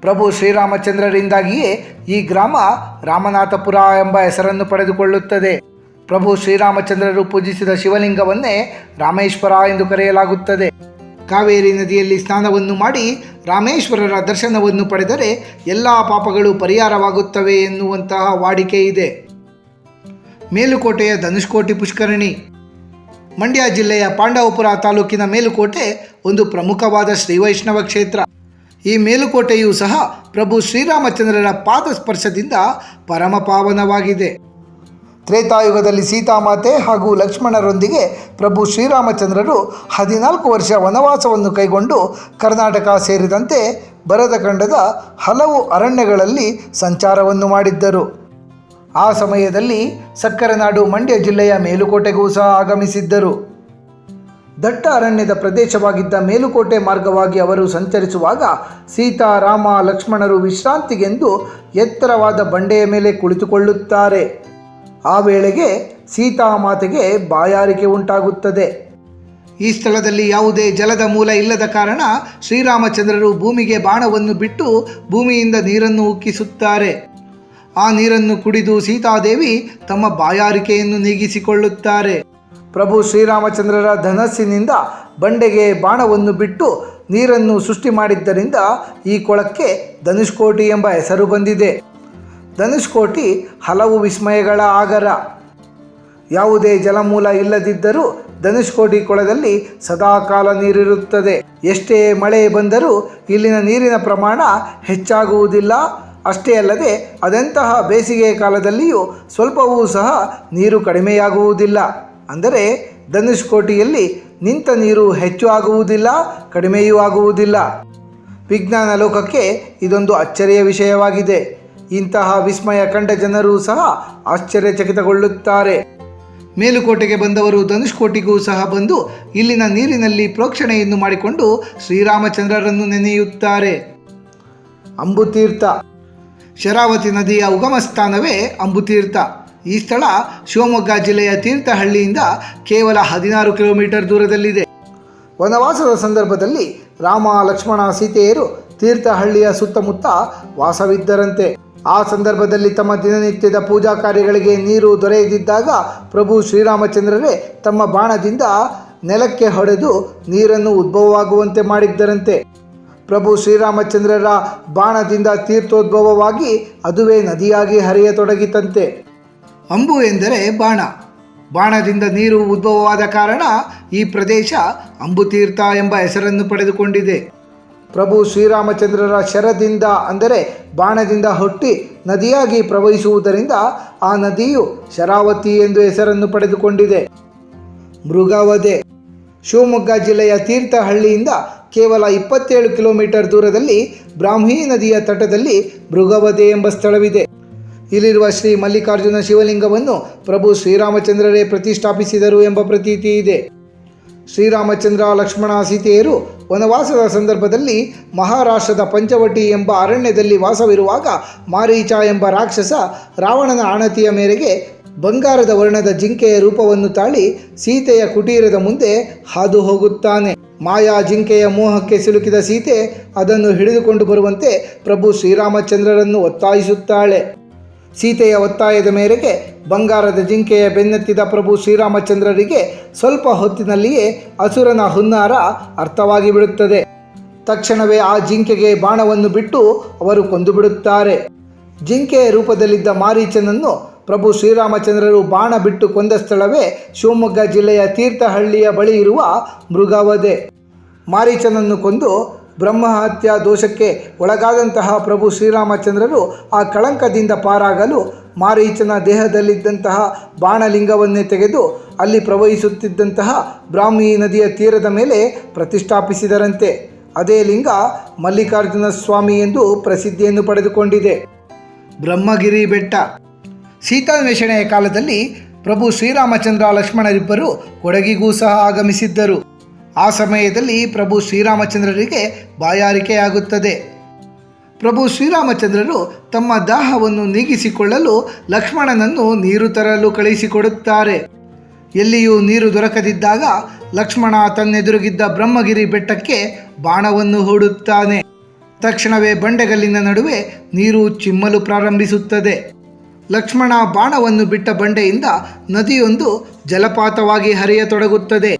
ಪ್ರಭು ಶ್ರೀರಾಮಚಂದ್ರರಿಂದಾಗಿಯೇ ಈ ಗ್ರಾಮ ರಾಮನಾಥಪುರ ಎಂಬ ಹೆಸರನ್ನು ಪಡೆದುಕೊಳ್ಳುತ್ತದೆ. ಪ್ರಭು ಶ್ರೀರಾಮಚಂದ್ರರು ಪೂಜಿಸಿದ ಶಿವಲಿಂಗವನ್ನೇ ರಾಮೇಶ್ವರ ಎಂದು ಕರೆಯಲಾಗುತ್ತದೆ. ಕಾವೇರಿ ನದಿಯಲ್ಲಿ ಸ್ನಾನವನ್ನು ಮಾಡಿ ರಾಮೇಶ್ವರರ ದರ್ಶನವನ್ನು ಪಡೆದರೆ ಎಲ್ಲ ಪಾಪಗಳು ಪರಿಹಾರವಾಗುತ್ತವೆ ಎನ್ನುವಂತಹ ವಾಡಿಕೆ ಇದೆ. ಮೇಲುಕೋಟೆಯ ಧನುಷ್ಕೋಟಿ ಪುಷ್ಕರಣಿ. ಮಂಡ್ಯ ಜಿಲ್ಲೆಯ ಪಾಂಡವಪುರ ತಾಲೂಕಿನ ಮೇಲುಕೋಟೆ ಒಂದು ಪ್ರಮುಖವಾದ ಶ್ರೀವೈಷ್ಣವ ಕ್ಷೇತ್ರ. ಈ ಮೇಲುಕೋಟೆಯೂ ಸಹ ಪ್ರಭು ಶ್ರೀರಾಮಚಂದ್ರರ ಪಾದಸ್ಪರ್ಶದಿಂದ ಪರಮಪಾವನವಾಗಿದೆ. ಪರಮ ಪಾವನವಾಗಿದೆ ತ್ರೇತಾಯುಗದಲ್ಲಿ ಸೀತಾಮಾತೆ ಹಾಗೂ ಲಕ್ಷ್ಮಣರೊಂದಿಗೆ ಪ್ರಭು ಶ್ರೀರಾಮಚಂದ್ರರು ಹದಿನಾಲ್ಕು ವರ್ಷ ವನವಾಸವನ್ನು ಕೈಗೊಂಡು ಕರ್ನಾಟಕ ಸೇರಿದಂತೆ ಬರದ ಖಂಡದ ಹಲವು ಅರಣ್ಯಗಳಲ್ಲಿ ಸಂಚಾರವನ್ನು ಮಾಡಿದ್ದರು. ಆ ಸಮಯದಲ್ಲಿ ಸಕ್ಕರೆನಾಡು ಮಂಡ್ಯ ಜಿಲ್ಲೆಯ ಮೇಲುಕೋಟೆಗೂ ಸಹ ಆಗಮಿಸಿದ್ದರು. ದಟ್ಟ ಅರಣ್ಯದ ಪ್ರದೇಶವಾಗಿದ್ದ ಮೇಲುಕೋಟೆ ಮಾರ್ಗವಾಗಿ ಅವರು ಸಂಚರಿಸುವಾಗ ಸೀತಾರಾಮ ಲಕ್ಷ್ಮಣರು ವಿಶ್ರಾಂತಿಗೆಂದು ಎತ್ತರವಾದ ಬಂಡೆಯ ಮೇಲೆ ಕುಳಿತುಕೊಳ್ಳುತ್ತಾರೆ. ಆ ವೇಳೆಗೆ ಸೀತಾಮಾತೆಗೆ ಬಾಯಾರಿಕೆ ಉಂಟಾಗುತ್ತದೆ. ಈ ಸ್ಥಳದಲ್ಲಿ ಯಾವುದೇ ಜಲದ ಮೂಲ ಇಲ್ಲದ ಕಾರಣ ಶ್ರೀರಾಮಚಂದ್ರರು ಭೂಮಿಗೆ ಬಾಣವನ್ನು ಬಿಟ್ಟು ಭೂಮಿಯಿಂದ ನೀರನ್ನು ಉಕ್ಕಿಸುತ್ತಾರೆ. ಆ ನೀರನ್ನು ಕುಡಿದು ಸೀತಾದೇವಿ ತಮ್ಮ ಬಾಯಾರಿಕೆಯನ್ನು ನೀಗಿಸಿಕೊಳ್ಳುತ್ತಾರೆ. ಪ್ರಭು ಶ್ರೀರಾಮಚಂದ್ರರ ಧನಸ್ಸಿನಿಂದ ಬಂಡೆಗೆ ಬಾಣವನ್ನು ಬಿಟ್ಟು ನೀರನ್ನು ಸೃಷ್ಟಿ ಮಾಡಿದ್ದರಿಂದ ಈ ಕೊಳಕ್ಕೆ ಧನುಷ್ಕೋಟಿ ಎಂಬ ಹೆಸರು ಬಂದಿದೆ. ಧನುಷ್ಕೋಟಿ ಹಲವು ವಿಸ್ಮಯಗಳ ಆಗರ. ಯಾವುದೇ ಜಲಮೂಲ ಇಲ್ಲದಿದ್ದರೂ ಧನುಷ್ಕೋಟಿ ಕೊಳದಲ್ಲಿ ಸದಾಕಾಲ ನೀರಿರುತ್ತದೆ. ಎಷ್ಟೇ ಮಳೆ ಬಂದರೂ ಇಲ್ಲಿನ ನೀರಿನ ಪ್ರಮಾಣ ಹೆಚ್ಚಾಗುವುದಿಲ್ಲ. ಅಷ್ಟೇ ಅಲ್ಲದೆ ಅದೆಂತಹ ಬೇಸಿಗೆ ಕಾಲದಲ್ಲಿಯೂ ಸ್ವಲ್ಪವೂ ಸಹ ನೀರು ಕಡಿಮೆಯಾಗುವುದಿಲ್ಲ. ಅಂದರೆ ಧನುಷ್ಕೋಟಿಯಲ್ಲಿ ನಿಂತ ನೀರು ಹೆಚ್ಚು ಆಗುವುದಿಲ್ಲ, ಕಡಿಮೆಯೂ ಆಗುವುದಿಲ್ಲ. ವಿಜ್ಞಾನ ಲೋಕಕ್ಕೆ ಇದೊಂದು ಅಚ್ಚರಿಯ ವಿಷಯವಾಗಿದೆ. ಇಂತಹ ವಿಸ್ಮಯ ಕಂಡ ಜನರು ಸಹ ಆಶ್ಚರ್ಯಚಕಿತಗೊಳ್ಳುತ್ತಾರೆ. ಮೇಲುಕೋಟೆಗೆ ಬಂದವರು ಧನುಷ್ಕೋಟಿಗೂ ಸಹ ಬಂದು ಇಲ್ಲಿನ ನೀರಿನಲ್ಲಿ ಪ್ರೋಕ್ಷಣೆಯನ್ನು ಮಾಡಿಕೊಂಡು ಶ್ರೀರಾಮಚಂದ್ರರನ್ನು ನೆನೆಯುತ್ತಾರೆ. ಅಂಬುತೀರ್ಥ. ಶರಾವತಿ ನದಿಯ ಉಗಮ ಸ್ಥಾನವೇ ಅಂಬುತೀರ್ಥ. ಈ ಸ್ಥಳ ಶಿವಮೊಗ್ಗ ಜಿಲ್ಲೆಯ ತೀರ್ಥಹಳ್ಳಿಯಿಂದ ಕೇವಲ ಹದಿನಾರು ಕಿಲೋಮೀಟರ್ ದೂರದಲ್ಲಿದೆ. ವನವಾಸದ ಸಂದರ್ಭದಲ್ಲಿ ರಾಮ ಲಕ್ಷ್ಮಣ ಸೀತೆಯರು ತೀರ್ಥಹಳ್ಳಿಯ ಸುತ್ತಮುತ್ತ ವಾಸವಿದ್ದರಂತೆ. ಆ ಸಂದರ್ಭದಲ್ಲಿ ತಮ್ಮ ದಿನನಿತ್ಯದ ಪೂಜಾ ಕಾರ್ಯಗಳಿಗೆ ನೀರು ದೊರೆಯದಿದ್ದಾಗ ಪ್ರಭು ಶ್ರೀರಾಮಚಂದ್ರರೇ ತಮ್ಮ ಬಾಣದಿಂದ ನೆಲಕ್ಕೆ ಹೊಡೆದು ನೀರನ್ನು ಉದ್ಭವವಾಗುವಂತೆ ಮಾಡಿದ್ದರಂತೆ. ಪ್ರಭು ಶ್ರೀರಾಮಚಂದ್ರರ ಬಾಣದಿಂದ ತೀರ್ಥೋದ್ಭವವಾಗಿ ಅದುವೇ ನದಿಯಾಗಿ ಹರಿಯತೊಡಗಿತಂತೆ. ಅಂಬು ಎಂದರೆ ಬಾಣ. ಬಾಣದಿಂದ ನೀರು ಉದ್ಭವವಾದ ಕಾರಣ ಈ ಪ್ರದೇಶ ಅಂಬುತೀರ್ಥ ಎಂಬ ಹೆಸರನ್ನು ಪಡೆದುಕೊಂಡಿದೆ. ಪ್ರಭು ಶ್ರೀರಾಮಚಂದ್ರರ ಶರದಿಂದ ಅಂದರೆ ಬಾಣದಿಂದ ಹುಟ್ಟಿ ನದಿಯಾಗಿ ಪ್ರವಹಿಸುವುದರಿಂದ ಆ ನದಿಯು ಶರಾವತಿ ಎಂದು ಹೆಸರನ್ನು ಪಡೆದುಕೊಂಡಿದೆ. ಮೃಗವಧೆ. ಶಿವಮೊಗ್ಗ ಜಿಲ್ಲೆಯ ತೀರ್ಥಹಳ್ಳಿಯಿಂದ ಕೇವಲ ಇಪ್ಪತ್ತೇಳು ಕಿಲೋಮೀಟರ್ ದೂರದಲ್ಲಿ ಬ್ರಾಹ್ಮಿ ನದಿಯ ತಟದಲ್ಲಿ ಮೃಗವಧೆ ಎಂಬ ಸ್ಥಳವಿದೆ. ಇಲ್ಲಿರುವ ಶ್ರೀ ಮಲ್ಲಿಕಾರ್ಜುನ ಶಿವಲಿಂಗವನ್ನು ಪ್ರಭು ಶ್ರೀರಾಮಚಂದ್ರರೇ ಪ್ರತಿಷ್ಠಾಪಿಸಿದರು ಎಂಬ ಪ್ರತೀತಿ ಇದೆ. ಶ್ರೀರಾಮಚಂದ್ರ ಲಕ್ಷ್ಮಣ ಸೀತೆಯರು ವನವಾಸದ ಸಂದರ್ಭದಲ್ಲಿ ಮಹಾರಾಷ್ಟ್ರದ ಪಂಚವಟಿ ಎಂಬ ಅರಣ್ಯದಲ್ಲಿ ವಾಸವಿರುವಾಗ ಮಾರೀಚ ಎಂಬ ರಾಕ್ಷಸ ರಾವಣನ ಆಣತಿಯ ಮೇರೆಗೆ ಬಂಗಾರದ ವರ್ಣದ ಜಿಂಕೆಯ ರೂಪವನ್ನು ತಾಳಿ ಸೀತೆಯ ಕುಟೀರದ ಮುಂದೆ ಹಾದು ಹೋಗುತ್ತಾನೆ. ಮಾಯಾ ಜಿಂಕೆಯ ಮೋಹಕ್ಕೆ ಸಿಲುಕಿದ ಸೀತೆ ಅದನ್ನು ಹಿಡಿದುಕೊಂಡು ಬರುವಂತೆ ಪ್ರಭು ಶ್ರೀರಾಮಚಂದ್ರರನ್ನು ಒತ್ತಾಯಿಸುತ್ತಾಳೆ. ಸೀತೆಯ ಒತ್ತಾಯದ ಮೇರೆಗೆ ಬಂಗಾರದ ಜಿಂಕೆಯ ಬೆನ್ನತ್ತಿದ ಪ್ರಭು ಶ್ರೀರಾಮಚಂದ್ರರಿಗೆ ಸ್ವಲ್ಪ ಹೊತ್ತಿನಲ್ಲಿಯೇ ಅಸುರನ ಹುನ್ನಾರ ಅರ್ಥವಾಗಿ ಬಿಡುತ್ತದೆ. ತಕ್ಷಣವೇ ಆ ಜಿಂಕೆಗೆ ಬಾಣವನ್ನು ಬಿಟ್ಟು ಅವರು ಕೊಂದು ಬಿಡುತ್ತಾರೆ ಜಿಂಕೆಯ ರೂಪದಲ್ಲಿದ್ದ ಮಾರೀಚನನ್ನು ಪ್ರಭು ಶ್ರೀರಾಮಚಂದ್ರರು ಬಾಣ ಬಿಟ್ಟು ಕೊಂದ ಸ್ಥಳವೇ ಶಿವಮೊಗ್ಗ ಜಿಲ್ಲೆಯ ತೀರ್ಥಹಳ್ಳಿಯ ಬಳಿ ಇರುವ ಮೃಗವಧೆ. ಮಾರೀಚನನ್ನು ಕೊಂದು ಬ್ರಹ್ಮಹತ್ಯಾ ದೋಷಕ್ಕೆ ಒಳಗಾದಂತಹ ಪ್ರಭು ಶ್ರೀರಾಮಚಂದ್ರರು ಆ ಕಳಂಕದಿಂದ ಪಾರಾಗಲು ಮಾರೀಚನ ದೇಹದಲ್ಲಿದ್ದಂತಹ ಬಾಣಲಿಂಗವನ್ನೇ ತೆಗೆದು ಅಲ್ಲಿ ಪ್ರವಹಿಸುತ್ತಿದ್ದಂತಹ ಬ್ರಾಹ್ಮಿ ನದಿಯ ತೀರದ ಮೇಲೆ ಪ್ರತಿಷ್ಠಾಪಿಸಿದರಂತೆ. ಅದೇ ಲಿಂಗ ಮಲ್ಲಿಕಾರ್ಜುನ ಸ್ವಾಮಿ ಎಂದು ಪ್ರಸಿದ್ಧಿಯನ್ನು ಪಡೆದುಕೊಂಡಿದೆ. ಬ್ರಹ್ಮಗಿರಿ ಬೆಟ್ಟ. ಸೀತಾನ್ವೇಷಣೆಯ ಕಾಲದಲ್ಲಿ ಪ್ರಭು ಶ್ರೀರಾಮಚಂದ್ರ ಲಕ್ಷ್ಮಣರಿಬ್ಬರು ಕೊಡಗಿಗೂ ಸಹ ಆಗಮಿಸಿದ್ದರು. ಆ ಸಮಯದಲ್ಲಿ ಪ್ರಭು ಶ್ರೀರಾಮಚಂದ್ರರಿಗೆ ಬಾಯಾರಿಕೆಯಾಗುತ್ತದೆ. ಪ್ರಭು ಶ್ರೀರಾಮಚಂದ್ರರು ತಮ್ಮ ದಾಹವನ್ನು ನೀಗಿಸಿಕೊಳ್ಳಲು ಲಕ್ಷ್ಮಣನನ್ನು ನೀರು ತರಲು ಕಳುಹಿಸಿಕೊಡುತ್ತಾರೆ. ಎಲ್ಲಿಯೂ ನೀರು ದೊರಕದಿದ್ದಾಗ ಲಕ್ಷ್ಮಣ ತನ್ನೆದುರುಗಿದ್ದ ಬ್ರಹ್ಮಗಿರಿ ಬೆಟ್ಟಕ್ಕೆ ಬಾಣವನ್ನು ಹೂಡುತ್ತಾನೆ. ತಕ್ಷಣವೇ ಬಂಡೆಗಲ್ಲಿನ ನಡುವೆ ನೀರು ಚಿಮ್ಮಲು ಪ್ರಾರಂಭಿಸುತ್ತದೆ. ಲಕ್ಷ್ಮಣ ಬಾಣವನ್ನು ಬಿಟ್ಟ ಬಂಡೆಯಿಂದ ನದಿಯೊಂದು ಜಲಪಾತವಾಗಿ ಹರಿಯತೊಡಗುತ್ತದೆ.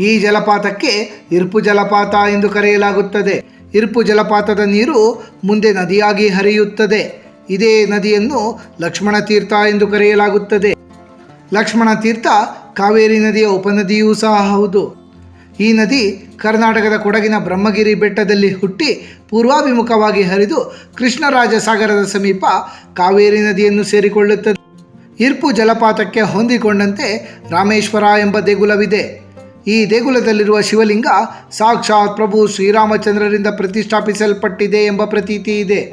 ಈ ಜಲಪಾತಕ್ಕೆ ಇರ್ಪು ಜಲಪಾತ ಎಂದು ಕರೆಯಲಾಗುತ್ತದೆ. ಇರ್ಪು ಜಲಪಾತದ ನೀರು ಮುಂದೆ ನದಿಯಾಗಿ ಹರಿಯುತ್ತದೆ. ಇದೇ ನದಿಯನ್ನು ಲಕ್ಷ್ಮಣ ತೀರ್ಥ ಎಂದು ಕರೆಯಲಾಗುತ್ತದೆ. ಲಕ್ಷ್ಮಣ ತೀರ್ಥ ಕಾವೇರಿ ನದಿಯ ಉಪನದಿಯೂ ಸಹ ಹೌದು. ಈ ನದಿ ಕರ್ನಾಟಕದ ಕೊಡಗಿನ ಬ್ರಹ್ಮಗಿರಿ ಬೆಟ್ಟದಲ್ಲಿ ಹುಟ್ಟಿ ಪೂರ್ವಾಭಿಮುಖವಾಗಿ ಹರಿದು ಕೃಷ್ಣರಾಜ ಸಾಗರದ ಸಮೀಪ ಕಾವೇರಿ ನದಿಯನ್ನು ಸೇರಿಕೊಳ್ಳುತ್ತದೆ. ಇರ್ಪು ಜಲಪಾತಕ್ಕೆ ಹೊಂದಿಕೊಂಡಂತೆ ರಾಮೇಶ್ವರ ಎಂಬ ದೇಗುಲವಿದೆ. ಈ ದೇಗುಲದಲ್ಲಿರುವ ಶಿವಲಿಂಗ ಸಾಕ್ಷಾತ್ ಪ್ರಭು ಶ್ರೀರಾಮಚಂದ್ರರಿಂದ ಪ್ರತಿಷ್ಠಾಪಿಸಲ್ಪಟ್ಟಿದೆ ಎಂಬ ಪ್ರತೀತಿ ಇದೆ.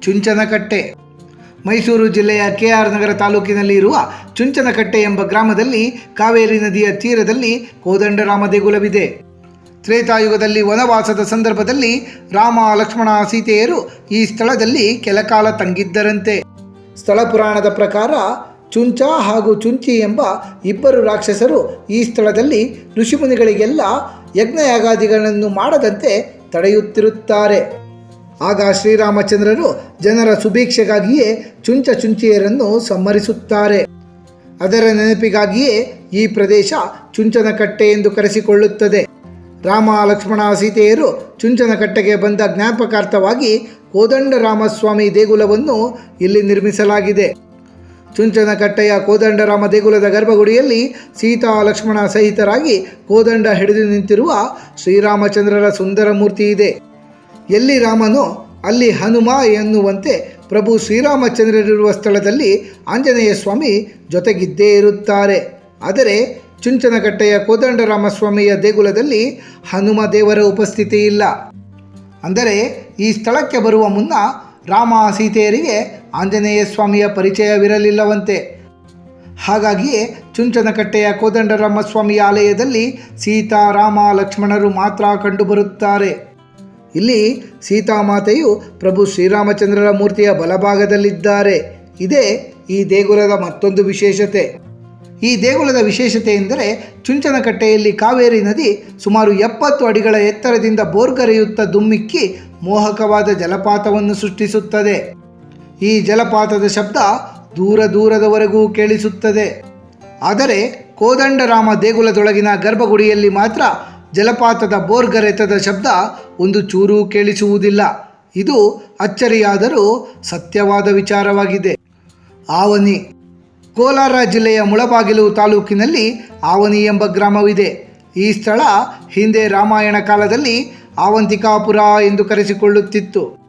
ಚುಂಚನಕಟ್ಟೆ ಮೈಸೂರು ಜಿಲ್ಲೆಯ ಕೆ ಆರ್ ನಗರ ತಾಲೂಕಿನಲ್ಲಿ ಇರುವ ಚುಂಚನಕಟ್ಟೆ ಎಂಬ ಗ್ರಾಮದಲ್ಲಿ ಕಾವೇರಿ ನದಿಯ ತೀರದಲ್ಲಿ ಕೋದಂಡರಾಮ ದೇಗುಲವಿದೆ. ತ್ರೇತಾಯುಗದಲ್ಲಿ ವನವಾಸದ ಸಂದರ್ಭದಲ್ಲಿ ರಾಮ ಲಕ್ಷ್ಮಣ ಸೀತೆಯರು ಈ ಸ್ಥಳದಲ್ಲಿ ಕೆಲಕಾಲ ತಂಗಿದ್ದರಂತೆ. ಸ್ಥಳ ಪುರಾಣದ ಪ್ರಕಾರ ಚುಂಚ ಹಾಗೂ ಚುಂಚಿ ಎಂಬ ಇಬ್ಬರು ರಾಕ್ಷಸರು ಈ ಸ್ಥಳದಲ್ಲಿ ಋಷಿಮುನಿಗಳಿಗೆಲ್ಲ ಯಜ್ಞಯಾಗಾದಿಗಳನ್ನು ಮಾಡದಂತೆ ತಡೆಯುತ್ತಿರುತ್ತಾರೆ. ಆಗ ಶ್ರೀರಾಮಚಂದ್ರರು ಜನರ ಸುಭೀಕ್ಷೆಗಾಗಿಯೇ ಚುಂಚ ಚುಂಚಿಯರನ್ನು ಸಮ್ಮರಿಸುತ್ತಾರೆ ಅದರ ನೆನಪಿಗಾಗಿಯೇ ಈ ಪ್ರದೇಶ ಚುಂಚನಕಟ್ಟೆ ಎಂದು ಕರೆಸಿಕೊಳ್ಳುತ್ತದೆ. ರಾಮ ಲಕ್ಷ್ಮಣ ಸೀತೆಯರು ಚುಂಚನಕಟ್ಟೆಗೆ ಬಂದ ಜ್ಞಾಪಕಾರ್ಥವಾಗಿ ಕೋದಂಡರಾಮಸ್ವಾಮಿ ದೇಗುಲವನ್ನು ಇಲ್ಲಿ ನಿರ್ಮಿಸಲಾಗಿದೆ. ಚುಂಚನಕಟ್ಟೆಯ ಕೋದಂಡರಾಮ ದೇಗುಲದ ಗರ್ಭಗುಡಿಯಲ್ಲಿ ಸೀತಾ ಲಕ್ಷ್ಮಣ ಸಹಿತರಾಗಿ ಕೋದಂಡ ಹಿಡಿದು ನಿಂತಿರುವ ಶ್ರೀರಾಮಚಂದ್ರರ ಸುಂದರ ಮೂರ್ತಿ ಇದೆ. ಎಲ್ಲಿ ರಾಮನೋ ಅಲ್ಲಿ ಹನುಮ ಎನ್ನುವಂತೆ ಪ್ರಭು ಶ್ರೀರಾಮಚಂದ್ರರಿರುವ ಸ್ಥಳದಲ್ಲಿ ಆಂಜನೇಯ ಸ್ವಾಮಿ ಜೊತೆಗಿದ್ದೇ ಇರುತ್ತಾರೆ. ಆದರೆ ಚುಂಚನಕಟ್ಟೆಯ ಕೋದಂಡರಾಮಸ್ವಾಮಿಯ ದೇಗುಲದಲ್ಲಿ ಹನುಮ ದೇವರ ಉಪಸ್ಥಿತಿ ಇಲ್ಲ. ಅಂದರೆ ಈ ಸ್ಥಳಕ್ಕೆ ಬರುವ ಮುನ್ನ ರಾಮ ಸೀತೆಯರಿಗೆ ಆಂಜನೇಯ ಸ್ವಾಮಿಯ ಪರಿಚಯವಿರಲಿಲ್ಲವಂತೆ. ಹಾಗಾಗಿಯೇ ಚುಂಚನಕಟ್ಟೆಯ ಕೋದಂಡರಾಮ ಸ್ವಾಮಿಯ ಆಲಯದಲ್ಲಿ ಸೀತಾ, ರಾಮ, ಲಕ್ಷ್ಮಣರು ಮಾತ್ರ ಕಂಡುಬರುತ್ತಾರೆ. ಇಲ್ಲಿ ಸೀತಾಮಾತೆಯು ಪ್ರಭು ಶ್ರೀರಾಮಚಂದ್ರರ ಮೂರ್ತಿಯ ಬಲಭಾಗದಲ್ಲಿದ್ದಾರೆ. ಇದೇ ಈ ದೇಗುಲದ ಮತ್ತೊಂದು ವಿಶೇಷತೆ. ಈ ದೇಗುಲದ ವಿಶೇಷತೆ ಎಂದರೆ ಚುಂಚನಕಟ್ಟೆಯಲ್ಲಿ ಕಾವೇರಿ ನದಿ ಸುಮಾರು ಎಪ್ಪತ್ತು ಅಡಿಗಳ ಎತ್ತರದಿಂದ ಬೋರ್ಗರೆಯುತ್ತಾ ದುಮ್ಮಿಕ್ಕಿ ಮೋಹಕವಾದ ಜಲಪಾತವನ್ನು ಸೃಷ್ಟಿಸುತ್ತದೆ. ಈ ಜಲಪಾತದ ಶಬ್ದ ದೂರ ದೂರದವರೆಗೂ ಕೇಳಿಸುತ್ತದೆ. ಆದರೆ ಕೋದಂಡರಾಮ ದೇಗುಲದೊಳಗಿನ ಗರ್ಭಗುಡಿಯಲ್ಲಿ ಮಾತ್ರ ಜಲಪಾತದ ಬೋರ್ಗರೆತದ ಶಬ್ದ ಒಂದು ಚೂರು ಕೇಳಿಸುವುದಿಲ್ಲ. ಇದು ಅಚ್ಚರಿಯಾದರೂ ಸತ್ಯವಾದ ವಿಚಾರವಾಗಿದೆ. ಆವನಿ, ಕೋಲಾರ ಜಿಲ್ಲೆಯ ಮುಳಬಾಗಿಲು ತಾಲೂಕಿನಲ್ಲಿ ಆವನಿ ಎಂಬ ಗ್ರಾಮವಿದೆ. ಈ ಸ್ಥಳ ಹಿಂದೆ ರಾಮಾಯಣ ಕಾಲದಲ್ಲಿ ಆವಂತಿಕಾಪುರ ಎಂದು ಕರೆಸಿಕೊಳ್ಳುತ್ತಿತ್ತು.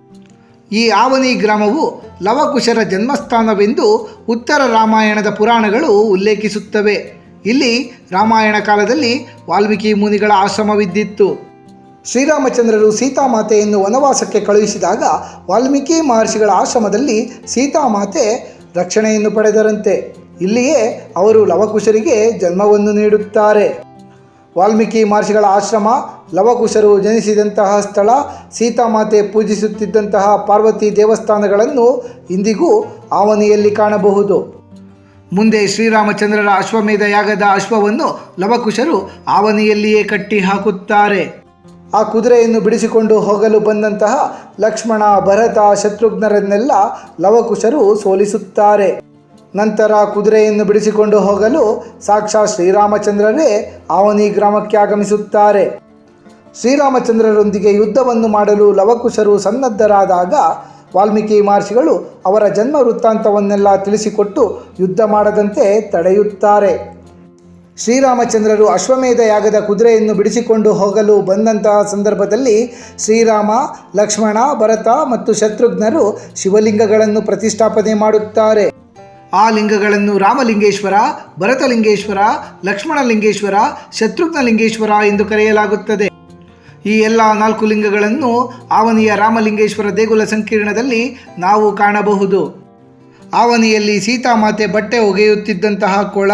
ಈ ಆವನಿ ಗ್ರಾಮವು ಲವಕುಶರ ಜನ್ಮಸ್ಥಾನವೆಂದು ಉತ್ತರ ರಾಮಾಯಣದ ಪುರಾಣಗಳು ಉಲ್ಲೇಖಿಸುತ್ತವೆ. ಇಲ್ಲಿ ರಾಮಾಯಣ ಕಾಲದಲ್ಲಿ ವಾಲ್ಮೀಕಿ ಮುನಿಗಳ ಆಶ್ರಮವಿದ್ದಿತ್ತು. ಶ್ರೀರಾಮಚಂದ್ರರು ಸೀತಾಮಾತೆಯನ್ನು ವನವಾಸಕ್ಕೆ ಕಳುಹಿಸಿದಾಗ ವಾಲ್ಮೀಕಿ ಮಹರ್ಷಿಗಳ ಆಶ್ರಮದಲ್ಲಿ ಸೀತಾಮಾತೆ ರಕ್ಷಣೆಯನ್ನು ಪಡೆದರಂತೆ. ಇಲ್ಲಿಯೇ ಅವರು ಲವಕುಶರಿಗೆ ಜನ್ಮವನ್ನು ನೀಡುತ್ತಾರೆ. ವಾಲ್ಮೀಕಿ ಮಹರ್ಷಿಗಳ ಆಶ್ರಮ ಲವಕುಶರು ಜನಿಸಿದಂತಹ ಸ್ಥಳ, ಸೀತಾಮಾತೆ ಪೂಜಿಸುತ್ತಿದ್ದಂತಹ ಪಾರ್ವತಿ ದೇವಸ್ಥಾನಗಳನ್ನು ಇಂದಿಗೂ ಆವನಿಯಲ್ಲಿ ಕಾಣಬಹುದು. ಮುಂದೆ ಶ್ರೀರಾಮಚಂದ್ರರ ಅಶ್ವಮೇಧ ಯಾಗದ ಅಶ್ವವನ್ನು ಲವಕುಶರು ಆವನಿಯಲ್ಲಿಯೇ ಕಟ್ಟಿ ಹಾಕುತ್ತಾರೆ. ಆ ಕುದುರೆಯನ್ನು ಬಿಡಿಸಿಕೊಂಡು ಹೋಗಲು ಬಂದಂತಹ ಲಕ್ಷ್ಮಣ, ಭರತ ಶತ್ರುಘ್ನರನ್ನೆಲ್ಲ ಲವಕುಶರು ಸೋಲಿಸುತ್ತಾರೆ. ನಂತರ ಕುದುರೆಯನ್ನು ಬಿಡಿಸಿಕೊಂಡು ಹೋಗಲು ಸಾಕ್ಷಾತ್ ಶ್ರೀರಾಮಚಂದ್ರರೇ ಆವನಿ ಗ್ರಾಮಕ್ಕೆ ಆಗಮಿಸುತ್ತಾರೆ. ಶ್ರೀರಾಮಚಂದ್ರರೊಂದಿಗೆ ಯುದ್ಧವನ್ನು ಮಾಡಲು ಲವಕುಶರು ಸನ್ನದ್ಧರಾದಾಗ ವಾಲ್ಮೀಕಿ ಮಹರ್ಷಿಗಳು ಅವರ ಜನ್ಮ ವೃತ್ತಾಂತವನ್ನೆಲ್ಲ ತಿಳಿಸಿಕೊಟ್ಟು ಯುದ್ಧ ಮಾಡದಂತೆ ತಡೆಯುತ್ತಾರೆ. ಶ್ರೀರಾಮಚಂದ್ರರು ಅಶ್ವಮೇಧ ಯಾಗದ ಕುದುರೆಯನ್ನು ಬಿಡಿಸಿಕೊಂಡು ಹೋಗಲು ಬಂದಂತಹ ಸಂದರ್ಭದಲ್ಲಿ ಶ್ರೀರಾಮ, ಲಕ್ಷ್ಮಣ, ಭರತ ಮತ್ತು ಶತ್ರುಘ್ನರು ಶಿವಲಿಂಗಗಳನ್ನು ಪ್ರತಿಷ್ಠಾಪನೆ ಮಾಡುತ್ತಾರೆ. ಆ ಲಿಂಗಗಳನ್ನು ರಾಮಲಿಂಗೇಶ್ವರ, ಭರತಲಿಂಗೇಶ್ವರ, ಲಕ್ಷ್ಮಣಲಿಂಗೇಶ್ವರ, ಶತ್ರುಘ್ನಲಿಂಗೇಶ್ವರ ಎಂದು ಕರೆಯಲಾಗುತ್ತದೆ. ಈ ಎಲ್ಲ ನಾಲ್ಕು ಲಿಂಗಗಳನ್ನು ಆವನಿಯ ರಾಮಲಿಂಗೇಶ್ವರ ದೇಗುಲ ಸಂಕೀರ್ಣದಲ್ಲಿ ನಾವು ಕಾಣಬಹುದು. ಆವನಿಯಲ್ಲಿ ಸೀತಾಮಾತೆ ಬಟ್ಟೆ ಒಗೆಯುತ್ತಿದ್ದಂತಹ ಕೊಳ,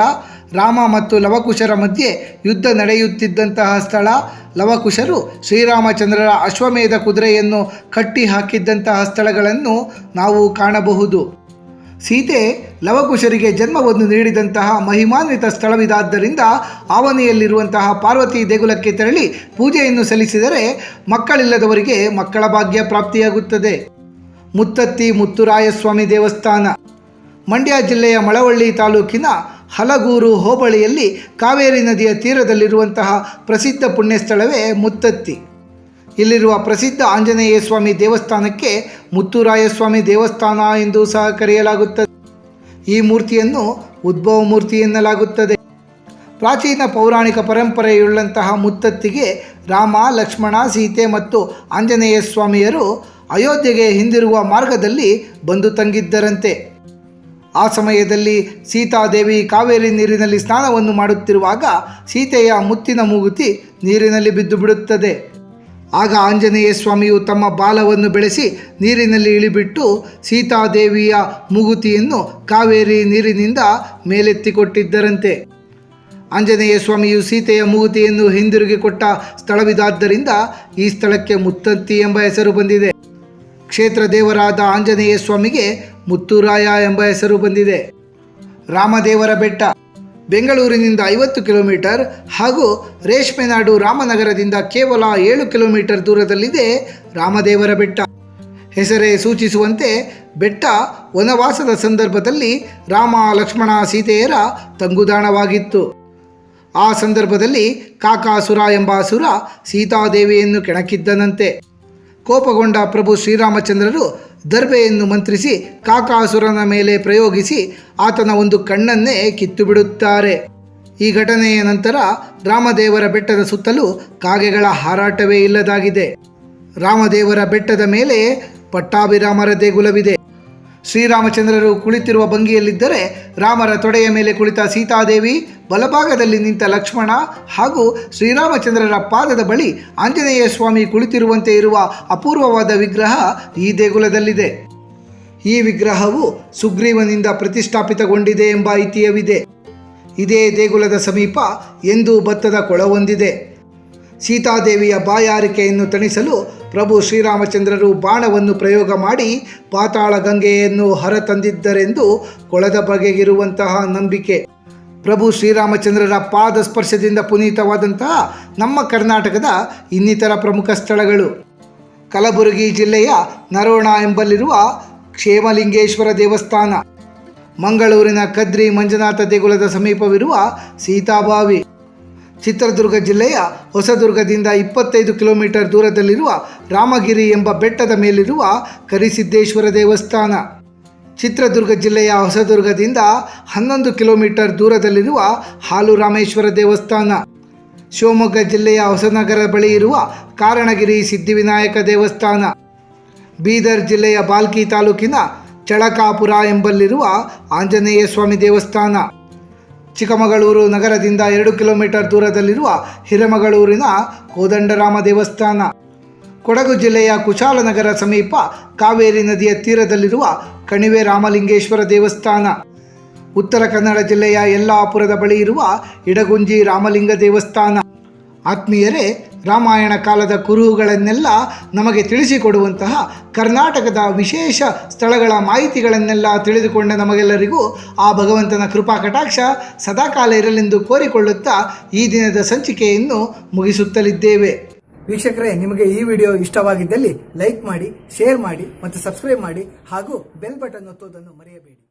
ರಾಮ ಮತ್ತು ಲವಕುಶರ ಮಧ್ಯೆ ಯುದ್ಧ ನಡೆಯುತ್ತಿದ್ದಂತಹ ಸ್ಥಳ, ಲವಕುಶರು ಶ್ರೀರಾಮಚಂದ್ರರ ಅಶ್ವಮೇಧ ಕುದುರೆಯನ್ನು ಕಟ್ಟಿ ಹಾಕಿದ್ದಂತಹ ಸ್ಥಳಗಳನ್ನು ನಾವು ಕಾಣಬಹುದು. ಸೀತೆ ಲವಕುಶರಿಗೆ ಜನ್ಮವನ್ನು ನೀಡಿದಂತಹ ಮಹಿಮಾನ್ವಿತ ಸ್ಥಳವಿದಾದ್ದರಿಂದ ಆವನೆಯಲ್ಲಿರುವಂತಹ ಪಾರ್ವತಿ ದೇಗುಲಕ್ಕೆ ತೆರಳಿ ಪೂಜೆಯನ್ನು ಸಲ್ಲಿಸಿದರೆ ಮಕ್ಕಳಿಲ್ಲದವರಿಗೆ ಮಕ್ಕಳ ಭಾಗ್ಯ ಪ್ರಾಪ್ತಿಯಾಗುತ್ತದೆ. ಮುತ್ತತ್ತಿ ಮುತ್ತುರಾಯಸ್ವಾಮಿ ದೇವಸ್ಥಾನ. ಮಂಡ್ಯ ಜಿಲ್ಲೆಯ ಮಳವಳ್ಳಿ ತಾಲೂಕಿನ ಹಲಗೂರು ಹೋಬಳಿಯಲ್ಲಿ ಕಾವೇರಿ ನದಿಯ ತೀರದಲ್ಲಿರುವಂತಹ ಪ್ರಸಿದ್ಧ ಪುಣ್ಯಸ್ಥಳವೇ ಮುತ್ತತ್ತಿ. ಇಲ್ಲಿರುವ ಪ್ರಸಿದ್ಧ ಆಂಜನೇಯ ಸ್ವಾಮಿ ದೇವಸ್ಥಾನಕ್ಕೆ ಮುತ್ತುರಾಯಸ್ವಾಮಿ ದೇವಸ್ಥಾನ ಎಂದು ಸಹ ಕರೆಯಲಾಗುತ್ತದೆ. ಈ ಮೂರ್ತಿಯನ್ನು ಉದ್ಭವ ಮೂರ್ತಿ ಎನ್ನಲಾಗುತ್ತದೆ. ಪ್ರಾಚೀನ ಪೌರಾಣಿಕ ಪರಂಪರೆಯುಳ್ಳಂತಹ ಮುತ್ತತ್ತಿಗೆ ರಾಮ, ಲಕ್ಷ್ಮಣ, ಸೀತೆ ಮತ್ತು ಆಂಜನೇಯ ಸ್ವಾಮಿಯರು ಅಯೋಧ್ಯೆಗೆ ಹಿಂದಿರುವ ಮಾರ್ಗದಲ್ಲಿ ಬಂದು ತಂಗಿದ್ದರಂತೆ. ಆ ಸಮಯದಲ್ಲಿ ಸೀತಾದೇವಿ ಕಾವೇರಿ ನೀರಿನಲ್ಲಿ ಸ್ನಾನವನ್ನು ಮಾಡುತ್ತಿರುವಾಗ ಸೀತೆಯ ಮುತ್ತಿನ ಮೂಗುತಿ ನೀರಿನಲ್ಲಿ ಬಿದ್ದು ಬಿಡುತ್ತದೆ ಆಗ ಆಂಜನೇಯ ಸ್ವಾಮಿಯು ತಮ್ಮ ಬಾಲವನ್ನು ಬೆಳೆಸಿ ನೀರಿನಲ್ಲಿ ಇಳಿಬಿಟ್ಟು ಸೀತಾದೇವಿಯ ಮೂಗುತಿಯನ್ನು ಕಾವೇರಿ ನೀರಿನಿಂದ ಮೇಲೆತ್ತಿಕೊಟ್ಟಿದ್ದರಂತೆ. ಆಂಜನೇಯ ಸ್ವಾಮಿಯು ಸೀತೆಯ ಮೂಗುತಿಯನ್ನು ಹಿಂದಿರುಗಿ ಕೊಟ್ಟ ಸ್ಥಳವಿದಾದ್ದರಿಂದ ಈ ಸ್ಥಳಕ್ಕೆ ಮುತ್ತಂತಿ ಎಂಬ ಹೆಸರು ಬಂದಿದೆ. ಕ್ಷೇತ್ರ ದೇವರಾದ ಆಂಜನೇಯ ಸ್ವಾಮಿಗೆ ಮುತ್ತುರಾಯ ಎಂಬ ಹೆಸರು ಬಂದಿದೆ. ರಾಮದೇವರ ಬೆಟ್ಟ. ಬೆಂಗಳೂರಿನಿಂದ ಐವತ್ತು ಕಿಲೋಮೀಟರ್ ಹಾಗೂ ರೇಷ್ಮೆನಾಡು ರಾಮನಗರದಿಂದ ಕೇವಲ ಏಳು ಕಿಲೋಮೀಟರ್ ದೂರದಲ್ಲಿದೆ ರಾಮದೇವರ ಬೆಟ್ಟ. ಹೆಸರೇ ಸೂಚಿಸುವಂತೆ ಬೆಟ್ಟ ವನವಾಸದ ಸಂದರ್ಭದಲ್ಲಿ ರಾಮ ಲಕ್ಷ್ಮಣ ಸೀತೆಯರ ತಂಗುದಾಣವಾಗಿತ್ತು. ಆ ಸಂದರ್ಭದಲ್ಲಿ ಕಾಕಾಸುರ ಎಂಬ ಅಸುರ ಸೀತಾದೇವಿಯನ್ನು ಕೆಣಕಿದ್ದನಂತೆ. ಕೋಪಗೊಂಡ ಪ್ರಭು ಶ್ರೀರಾಮಚಂದ್ರರು ದರ್ಬೆಯನ್ನು ಮಂತ್ರಿಸಿ ಕಾಕಾಸುರನ ಮೇಲೆ ಪ್ರಯೋಗಿಸಿ ಆತನ ಒಂದು ಕಣ್ಣನ್ನೇ ಕಿತ್ತು ಬಿಡುತ್ತಾರೆ ಈ ಘಟನೆಯ ನಂತರ ರಾಮದೇವರ ಬೆಟ್ಟದ ಸುತ್ತಲೂ ಕಾಗೆಗಳ ಹಾರಾಟವೇ ಇಲ್ಲದಾಗಿದೆ. ರಾಮದೇವರ ಬೆಟ್ಟದ ಮೇಲೆ ಪಟ್ಟಾಭಿರಾಮರ ದೇಗುಲವಿದೆ. ಶ್ರೀರಾಮಚಂದ್ರರು ಕುಳಿತಿರುವ ಭಂಗಿಯಲ್ಲಿದ್ದರೆ ರಾಮರ ತೊಡೆಯ ಮೇಲೆ ಕುಳಿತ ಸೀತಾದೇವಿ ಬಲಭಾಗದಲ್ಲಿ ನಿಂತ ಲಕ್ಷ್ಮಣ ಹಾಗೂ ಶ್ರೀರಾಮಚಂದ್ರರ ಪಾದದ ಬಳಿ ಆಂಜನೇಯ ಸ್ವಾಮಿ ಕುಳಿತಿರುವಂತೆ ಇರುವ ಅಪೂರ್ವವಾದ ವಿಗ್ರಹ ಈ ದೇಗುಲದಲ್ಲಿದೆ. ಈ ವಿಗ್ರಹವು ಸುಗ್ರೀವನಿಂದ ಪ್ರತಿಷ್ಠಾಪಿತಗೊಂಡಿದೆ ಎಂಬ ಐತಿಹ್ಯವಿದೆ. ಇದೇ ದೇಗುಲದ ಸಮೀಪ ಎಂದು ಭತ್ತದ ಕೊಳವೊಂದಿದೆ. ಸೀತಾದೇವಿಯ ಬಾಯಾರಿಕೆಯನ್ನು ತಣಿಸಲು ಪ್ರಭು ಶ್ರೀರಾಮಚಂದ್ರರು ಬಾಣವನ್ನು ಪ್ರಯೋಗ ಮಾಡಿ ಪಾತಾಳ ಗಂಗೆಯನ್ನು ಹೊರತಂದಿದ್ದರೆಂದು ಕೊಳದ ಬಗೆಗಿರುವಂತಹ ನಂಬಿಕೆ. ಪ್ರಭು ಶ್ರೀರಾಮಚಂದ್ರರ ಪಾದ ಸ್ಪರ್ಶದಿಂದ ಪುನೀತವಾದಂತಹ ನಮ್ಮ ಕರ್ನಾಟಕದ ಇನ್ನಿತರ ಪ್ರಮುಖ ಸ್ಥಳಗಳು. ಕಲಬುರಗಿ ಜಿಲ್ಲೆಯ ನರೋಣ ಎಂಬಲ್ಲಿರುವ ಕ್ಷೇಮಲಿಂಗೇಶ್ವರ ದೇವಸ್ಥಾನ. ಮಂಗಳೂರಿನ ಕದ್ರಿ ಮಂಜುನಾಥ ದೇಗುಲದ ಸಮೀಪವಿರುವ ಸೀತಾಬಾವಿ. ಚಿತ್ರದುರ್ಗ ಜಿಲ್ಲೆಯ ಹೊಸದುರ್ಗದಿಂದ ಇಪ್ಪತ್ತೈದು ಕಿಲೋಮೀಟರ್ ದೂರದಲ್ಲಿರುವ ರಾಮಗಿರಿ ಎಂಬ ಬೆಟ್ಟದ ಮೇಲಿರುವ ಕರಿಸಿದ್ದೇಶ್ವರ ದೇವಸ್ಥಾನ. ಚಿತ್ರದುರ್ಗ ಜಿಲ್ಲೆಯ ಹೊಸದುರ್ಗದಿಂದ ಹನ್ನೊಂದು ಕಿಲೋಮೀಟರ್ ದೂರದಲ್ಲಿರುವ ಹಾಲು ರಾಮೇಶ್ವರ ದೇವಸ್ಥಾನ. ಶಿವಮೊಗ್ಗ ಜಿಲ್ಲೆಯ ಹೊಸನಗರ ಬಳಿ ಇರುವ ಕಾರಣಗಿರಿ ಸಿದ್ಧಿವಿನಾಯಕ ದೇವಸ್ಥಾನ. ಬೀದರ್ ಜಿಲ್ಲೆಯ ಬಾಲ್ಕಿ ತಾಲೂಕಿನ ಚಳಕಾಪುರ ಎಂಬಲ್ಲಿರುವ ಆಂಜನೇಯ ಸ್ವಾಮಿ ದೇವಸ್ಥಾನ. ಚಿಕ್ಕಮಗಳೂರು ನಗರದಿಂದ ಎರಡು ಕಿಲೋಮೀಟರ್ ದೂರದಲ್ಲಿರುವ ಹಿರೇಮಗಳೂರಿನ ಕೋದಂಡರಾಮ ದೇವಸ್ಥಾನ. ಕೊಡಗು ಜಿಲ್ಲೆಯ ಕುಶಾಲನಗರ ಸಮೀಪ ಕಾವೇರಿ ನದಿಯ ತೀರದಲ್ಲಿರುವ ಕಣಿವೆ ರಾಮಲಿಂಗೇಶ್ವರ ದೇವಸ್ಥಾನ. ಉತ್ತರ ಕನ್ನಡ ಜಿಲ್ಲೆಯ ಯಲ್ಲಾಪುರದ ಬಳಿ ಇರುವ ಇಡಗುಂಜಿ ರಾಮಲಿಂಗ ದೇವಸ್ಥಾನ. ಆತ್ಮೀಯರೇ ರಾಮಾಯಣ ಕಾಲದ ಕುರುಹುಗಳನ್ನೆಲ್ಲ ನಮಗೆ ತಿಳಿಸಿಕೊಡುವಂತಹ ಕರ್ನಾಟಕದ ವಿಶೇಷ ಸ್ಥಳಗಳ ಮಾಹಿತಿಗಳನ್ನೆಲ್ಲ ತಿಳಿದುಕೊಂಡ ನಮಗೆಲ್ಲರಿಗೂ ಆ ಭಗವಂತನ ಕೃಪಾ ಕಟಾಕ್ಷ ಸದಾಕಾಲ ಇರಲೆಂದು ಕೋರಿಕೊಳ್ಳುತ್ತಾ ಈ ದಿನದ ಸಂಚಿಕೆಯನ್ನು ಮುಗಿಸುತ್ತಲಿದ್ದೇವೆ. ವೀಕ್ಷಕರೇ, ನಿಮಗೆ ಈ ವಿಡಿಯೋ ಇಷ್ಟವಾಗಿದ್ದಲ್ಲಿ ಲೈಕ್ ಮಾಡಿ, ಶೇರ್ ಮಾಡಿ ಮತ್ತು ಸಬ್ಸ್ಕ್ರೈಬ್ ಮಾಡಿ ಹಾಗೂ ಬೆಲ್ ಬಟನ್ ಒತ್ತುವುದನ್ನು ಮರೆಯಬೇಡಿ.